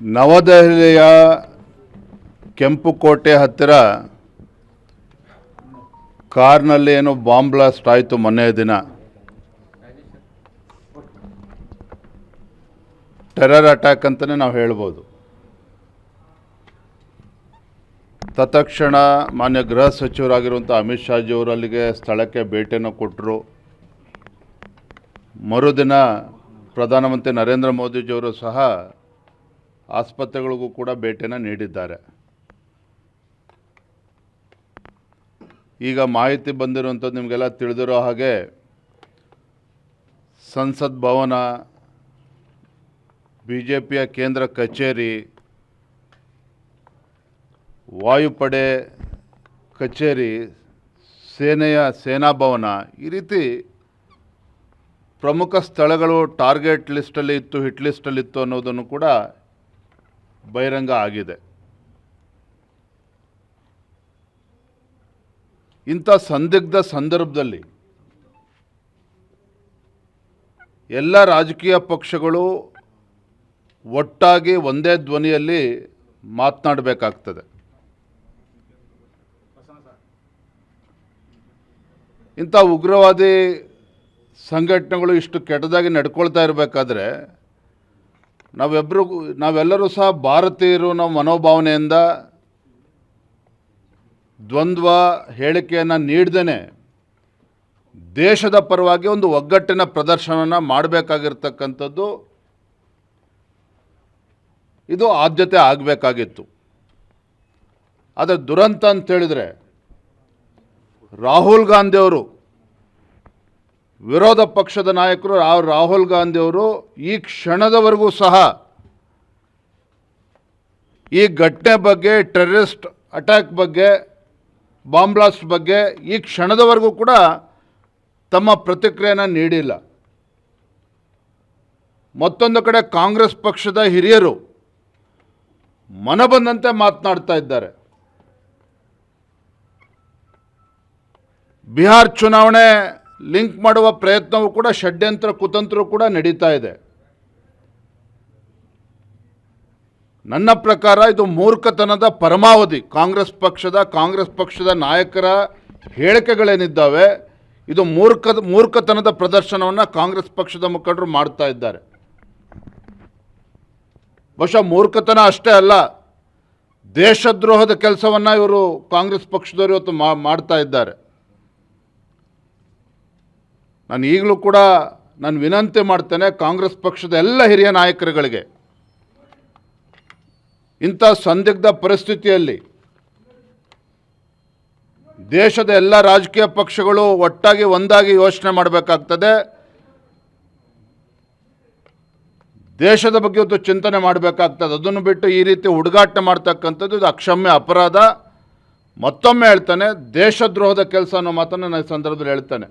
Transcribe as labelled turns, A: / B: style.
A: ನವದೆಹಲಿಯ ಕೆಂಪುಕೋಟೆ ಹತ್ತಿರ ಕಾರ್ನಲ್ಲಿ ಏನು ಬಾಂಬ್ ಬ್ಲಾಸ್ಟ್ ಆಯಿತು ಮೊನ್ನೆ ದಿನ. ಟೆರರ್ ಅಟ್ಯಾಕ್ ಅಂತಲೇ ನಾವು ಹೇಳ್ಬೋದು. ತತ್ಕ್ಷಣ ಮಾನ್ಯ ಗೃಹ ಸಚಿವರಾಗಿರುವಂಥ ಅಮಿತ್ ಶಾಜಿಯವರು ಅಲ್ಲಿಗೆ ಸ್ಥಳಕ್ಕೆ ಭೇಟಿಯನ್ನು ಕೊಟ್ಟರು ಮರುದಿನ ಪ್ರಧಾನಮಂತ್ರಿ ನರೇಂದ್ರ ಮೋದಿಜಿಯವರು ಸಹ ಆಸ್ಪತ್ರೆಗಳಿಗೂ ಕೂಡ ಭೇಟಿಯನ್ನು ನೀಡಿದ್ದಾರೆ. ಈಗ ಮಾಹಿತಿ ಬಂದಿರುವಂಥದ್ದು ನಿಮಗೆಲ್ಲ ತಿಳಿದಿರೋ ಹಾಗೆ ಸಂಸತ್ ಭವನ ಬಿ ಜೆ ಪಿಯ ಕೇಂದ್ರ ಕಚೇರಿ, ವಾಯುಪಡೆ ಕಚೇರಿ, ಸೇನೆಯ ಸೇನಾ ಭವನ ಈ ರೀತಿ ಪ್ರಮುಖ ಸ್ಥಳಗಳು ಟಾರ್ಗೆಟ್ ಲಿಸ್ಟಲ್ಲಿ ಇತ್ತು, ಹಿಟ್ ಲಿಸ್ಟಲ್ಲಿತ್ತು ಅನ್ನೋದನ್ನು ಕೂಡ ಬಹಿರಂಗ ಆಗಿದೆ. ಇಂಥ ಸಂದಿಗ್ಧ ಸಂದರ್ಭದಲ್ಲಿ ಎಲ್ಲ ರಾಜಕೀಯ ಪಕ್ಷಗಳು ಒಟ್ಟಾಗಿ ಒಂದೇ ಧ್ವನಿಯಲ್ಲಿ ಮಾತನಾಡಬೇಕಾಗ್ತದೆ. ಇಂಥ ಉಗ್ರವಾದಿ ಸಂಘಟನೆಗಳು ಇಷ್ಟು ಕೆಟ್ಟದಾಗಿ ನಡ್ಕೊಳ್ತಾ ಇರಬೇಕಾದ್ರೆ ನಾವೆಬ್ಬರು ನಾವೆಲ್ಲರೂ ಸಹ ಭಾರತೀಯರು ನಮ್ಮ ಮನೋಭಾವನೆಯಿಂದ ದ್ವಂದ್ವ ಹೇಳಿಕೆಯನ್ನು ನೀಡ್ದೇ ದೇಶದ ಪರವಾಗಿ ಒಂದು ಒಗ್ಗಟ್ಟಿನ ಪ್ರದರ್ಶನನ ಮಾಡಬೇಕಾಗಿರ್ತಕ್ಕಂಥದ್ದು ಇದು ಆದ್ಯತೆ ಆಗಬೇಕಾಗಿತ್ತು. ಆದರೆ ದುರಂತ ಅಂತೇಳಿದರೆ ರಾಹುಲ್ ಗಾಂಧಿಯವರು ವಿರೋಧ ಪಕ್ಷದ ನಾಯಕರು ರಾಹುಲ್ ಗಾಂಧಿಯವರು ಈ ಕ್ಷಣದವರೆಗೂ ಸಹ ಈ ಘಟನೆ ಬಗ್ಗೆ, ಟೆರರಿಸ್ಟ್ ಅಟ್ಯಾಕ್ ಬಗ್ಗೆ, ಬಾಂಬ್ ಬ್ಲಾಸ್ಟ್ ಬಗ್ಗೆ ಈ ಕ್ಷಣದವರೆಗೂ ಕೂಡ ತಮ್ಮ ಪ್ರತಿಕ್ರಿಯೆಯನ್ನು ನೀಡಿಲ್ಲ. ಮತ್ತೊಂದು ಕಡೆ ಕಾಂಗ್ರೆಸ್ ಪಕ್ಷದ ಹಿರಿಯರು ಮನಬಂದಂತೆ ಮಾತನಾಡ್ತಾ ಇದ್ದಾರೆ. ಬಿಹಾರ್ ಚುನಾವಣೆ ಲಿಂಕ್ ಮಾಡುವ ಪ್ರಯತ್ನವೂ ಕೂಡ, ಷಡ್ಯಂತ್ರ, ಕುತಂತ್ರ ಕೂಡ ನಡೀತಾ ಇದೆ. ನನ್ನ ಪ್ರಕಾರ ಇದು ಮೂರ್ಖತನದ ಪರಮಾವಧಿ. ಕಾಂಗ್ರೆಸ್ ಪಕ್ಷದ ಕಾಂಗ್ರೆಸ್ ಪಕ್ಷದ ನಾಯಕರ ಹೇಳಿಕೆಗಳೇನಿದ್ದಾವೆ, ಇದು ಮೂರ್ಖ, ಮೂರ್ಖತನದ ಪ್ರದರ್ಶನವನ್ನು ಕಾಂಗ್ರೆಸ್ ಪಕ್ಷದ ಮುಖಂಡರು ಮಾಡ್ತಾ ಇದ್ದಾರೆ. ಬಹುಶಃ ಮೂರ್ಖತನ ಅಷ್ಟೇ ಅಲ್ಲ, ದೇಶದ್ರೋಹದ ಕೆಲಸವನ್ನು ಇವರು ಕಾಂಗ್ರೆಸ್ ಪಕ್ಷದವರು ಇವತ್ತು ಮಾಡ್ತಾ ಇದ್ದಾರೆ. ನಾನು ಈಗಲೂ ಕೂಡ ನಾನು ವಿನಂತಿ ಮಾಡ್ತೇನೆ ಕಾಂಗ್ರೆಸ್ ಪಕ್ಷದ ಎಲ್ಲ ಹಿರಿಯ ನಾಯಕರುಗಳಿಗೆ. ಇಂಥ ಸಂದಿಗ್ಧ ಪರಿಸ್ಥಿತಿಯಲ್ಲಿ ದೇಶದ ಎಲ್ಲ ರಾಜಕೀಯ ಪಕ್ಷಗಳು ಒಟ್ಟಾಗಿ ಒಂದಾಗಿ ಯೋಚನೆ ಮಾಡಬೇಕಾಗ್ತದೆ. ದೇಶದ ಬಗ್ಗೆ ಇವತ್ತು ಚಿಂತನೆ ಮಾಡಬೇಕಾಗ್ತದೆ. ಅದನ್ನು ಬಿಟ್ಟು ಈ ರೀತಿ ಹುಡುಗಾಟ ಮಾಡ್ತಕ್ಕಂಥದ್ದು ಇದು ಅಕ್ಷಮ್ಯ ಅಪರಾಧ. ಮತ್ತೊಮ್ಮೆ ಹೇಳ್ತಾನೆ, ದೇಶದ್ರೋಹದ ಕೆಲಸ ಅನ್ನೋ ಮಾತನ್ನು ನಾನು ಸಂದರ್ಭದಲ್ಲಿ ಹೇಳ್ತಾನೆ.